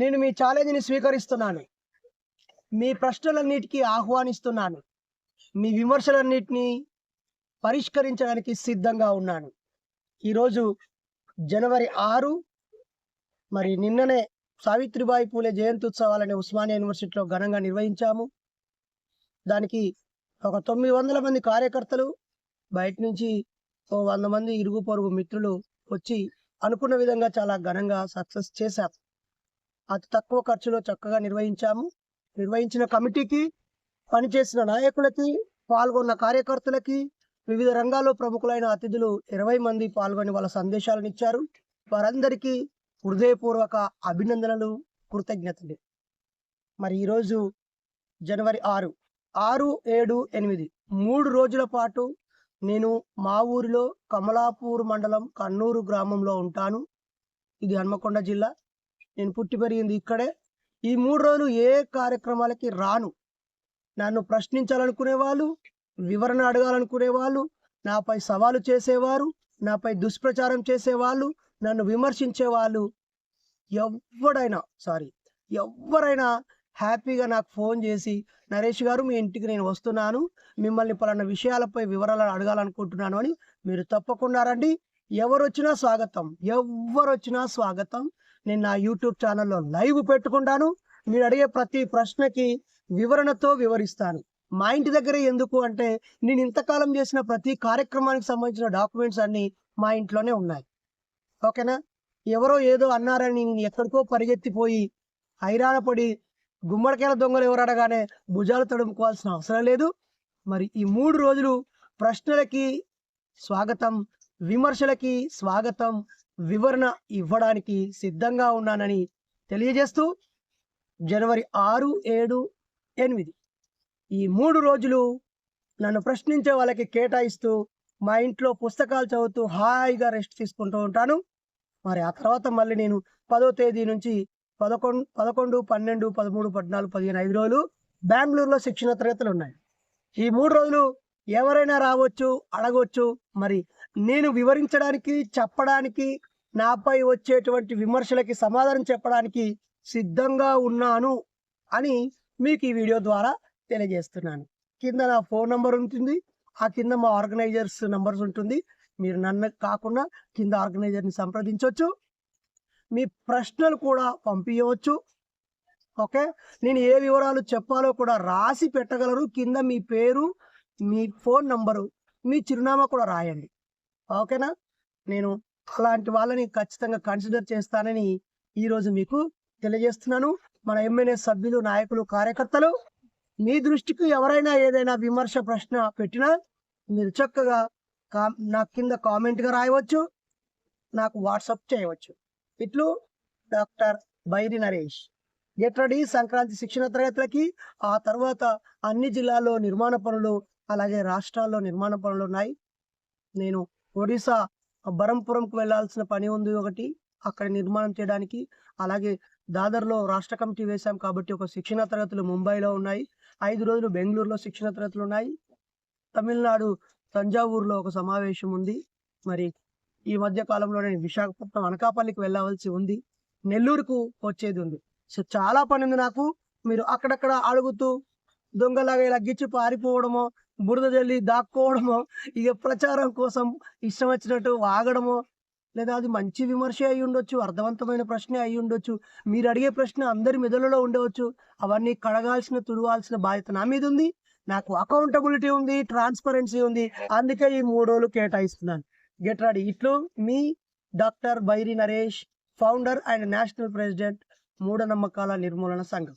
నేను మీ ఛాలెంజ్ని స్వీకరిస్తున్నాను. మీ ప్రశ్నలన్నిటికీ ఆహ్వానిస్తున్నాను. మీ విమర్శలన్నిటినీ పరిష్కరించడానికి సిద్ధంగా ఉన్నాను. ఈరోజు జనవరి ఆరు మరి నిన్ననే సావిత్రిబాయి పూలే జయంతి ఉత్సవాలని ఉస్మానియా యూనివర్సిటీలో ఘనంగా నిర్వహించాము. దానికి ఒక తొమ్మిది వందల మంది కార్యకర్తలు బయట నుంచి ఓ వంద మంది ఇరుగు పొరుగు మిత్రులు వచ్చి అనుకున్న విధంగా చాలా ఘనంగా సక్సెస్ చేశారు అతి తక్కువ ఖర్చులో చక్కగా నిర్వహించాము. నిర్వహించిన కమిటీకి పనిచేసిన నాయకులకి పాల్గొన్న కార్యకర్తలకి వివిధ రంగాల్లో ప్రముఖులైన అతిథులు ఇరవై మంది పాల్గొని వాళ్ళ సందేశాలను ఇచ్చారు. వారందరికీ హృదయపూర్వక అభినందనలు కృతజ్ఞతలు. మరి ఈరోజు జనవరి ఆరు ఆరు ఏడు ఎనిమిది మూడు రోజుల పాటు నేను మా ఊరిలో కమలాపూర్ మండలం కన్నూరు గ్రామంలో ఉంటాను. ఇది హన్మకొండ జిల్లా. నేను పుట్టి పెరిగింది ఇక్కడే. ఈ మూడు రోజులు ఏ కార్యక్రమాలకి రాను. నన్ను ప్రశ్నించాలనుకునే వాళ్ళు వివరణ అడగాలనుకునే వాళ్ళు నాపై సవాలు చేసేవారు నాపై దుష్ప్రచారం చేసేవాళ్ళు నన్ను విమర్శించే వాళ్ళు ఎవడైనా సారీ ఎవరైనా హ్యాపీగా నాకు ఫోన్ చేసి నరేష్ గారు మీ ఇంటికి నేను వస్తున్నాను మిమ్మల్ని పలానా విషయాలపై వివరాలు అడగాలనుకుంటున్నాను అని మీరు తప్పకుండా రండి. ఎవరు వచ్చినా స్వాగతం ఎవరొచ్చినా స్వాగతం. నేను నా యూట్యూబ్ ఛానల్లో లైవ్ పెట్టుకుంటాను. మీరు అడిగే ప్రతి ప్రశ్నకి వివరణతో వివరిస్తాను. మా ఇంటి దగ్గరే ఎందుకు అంటే నేను ఇంతకాలం చేసిన ప్రతి కార్యక్రమానికి సంబంధించిన డాక్యుమెంట్స్ అన్ని మా ఇంట్లోనే ఉన్నాయి. ఓకేనా? ఎవరో ఏదో అన్నారని నేను ఎక్కడికో పరిగెత్తిపోయి హైరాణపడి గుమ్మడికాయల దొంగలు ఎవరు అడగానే భుజాలు తడుముకోవాల్సిన అవసరం లేదు. మరి ఈ మూడు రోజులు ప్రశ్నలకి స్వాగతం విమర్శలకి స్వాగతం వివరణ ఇవ్వడానికి సిద్ధంగా ఉన్నానని తెలియజేస్తూ జనవరి ఆరు ఏడు ఎనిమిది. ఈ మూడు రోజులు నన్ను ప్రశ్నించే వాళ్ళకి కేటాయిస్తూ మా ఇంట్లో పుస్తకాలు చదువుతూ హాయిగా రెస్ట్ తీసుకుంటూ ఉంటాను. మరి ఆ తర్వాత మళ్ళీ నేను పదో తేదీ నుంచి పదకొండు పదకొండు పన్నెండు పదమూడు పద్నాలుగు పదిహేను ఐదు రోజులు బెంగళూరులో శిక్షణ తరగతులు ఉన్నాయి. ఈ మూడు రోజులు ఎవరైనా రావచ్చు అడగవచ్చు మరి నేను వివరించడానికి చెప్పడానికి నాపై వచ్చేటువంటి విమర్శలకి సమాధానం చెప్పడానికి సిద్ధంగా ఉన్నాను అని మీకు ఈ వీడియో ద్వారా తెలియజేస్తున్నాను. కింద నా ఫోన్ నంబర్ ఉంటుంది. ఆ కింద మా ఆర్గనైజర్స్ నంబర్స్ ఉంటుంది. మీరు నన్ను కాకుండా కింద ఆర్గనైజర్ని సంప్రదించవచ్చు. మీ ప్రశ్నలు కూడా పంపించవచ్చు ఓకే? నేను ఏ వివరాలు చెప్పాలో కూడా రాసి పెట్టగలరు. కింద మీ పేరు మీ ఫోన్ నంబరు మీ చిరునామా కూడా రాయండి. ఓకేనా? నేను అలాంటి వాళ్ళని ఖచ్చితంగా కన్సిడర్ చేస్తానని ఈరోజు మీకు తెలియజేస్తున్నాను. మన ఎమ్మెల్యే సభ్యులు నాయకులు కార్యకర్తలు మీ దృష్టికి ఎవరైనా ఏదైనా విమర్శ ప్రశ్న పెట్టినా మీరు చక్కగా కా నా కింద కామెంట్గా రాయవచ్చు. నాకు వాట్సాప్ చేయవచ్చు. ఇట్లు doctor Bairi Naresh. Get ready Sankranti శిక్షణ తరగతులకి ఆ తర్వాత అన్ని జిల్లాల్లో నిర్మాణ పనులు అలాగే రాష్ట్రాల్లో నిర్మాణ పనులు ఉన్నాయి. నేను ఒడిశా బరంపురంకు వెళ్ళాల్సిన పని ఉంది ఒకటి అక్కడ నిర్మాణం చేయడానికి. అలాగే దాదర్లో రాష్ట్ర కమిటీ వేశాం కాబట్టి ఒక శిక్షణ తరగతులు ముంబైలో ఉన్నాయి. ఐదు రోజులు బెంగళూరులో శిక్షణ తరగతులు ఉన్నాయి. తమిళనాడు తంజావూరులో ఒక సమావేశం ఉంది. మరి ఈ మధ్య కాలంలో నేను విశాఖపట్నం అనకాపల్లికి వెళ్ళవలసి ఉంది. నెల్లూరుకు వచ్చేది ఉంది. సో చాలా పని ఉంది నాకు. మీరు అక్కడక్కడ అడుగుతూ దొంగలాగా ఇలా గిచ్చి పారిపోవడమో బురద జల్లి దాక్కోవడమో ఇక ప్రచారం కోసం ఇష్టం వచ్చినట్టు వాగడమో లేదా అది మంచి విమర్శ అయి ఉండొచ్చు అర్థవంతమైన ప్రశ్న అయి ఉండొచ్చు మీరు అడిగే ప్రశ్న అందరి మెదడులో ఉండవచ్చు అవన్నీ కడగాల్సిన తుడవాల్సిన బాధ్యత నా మీద ఉంది నాకు అకౌంటబిలిటీ ఉంది ట్రాన్స్పరెన్సీ ఉంది అందుకే ఈ మూడు రోజులు కేటాయిస్తున్నాను. గెట్ రెడీ ఇట్లు మీ doctor Bairi Naresh founder and national president మూఢనమ్మకాల నిర్మూలన సంఘం.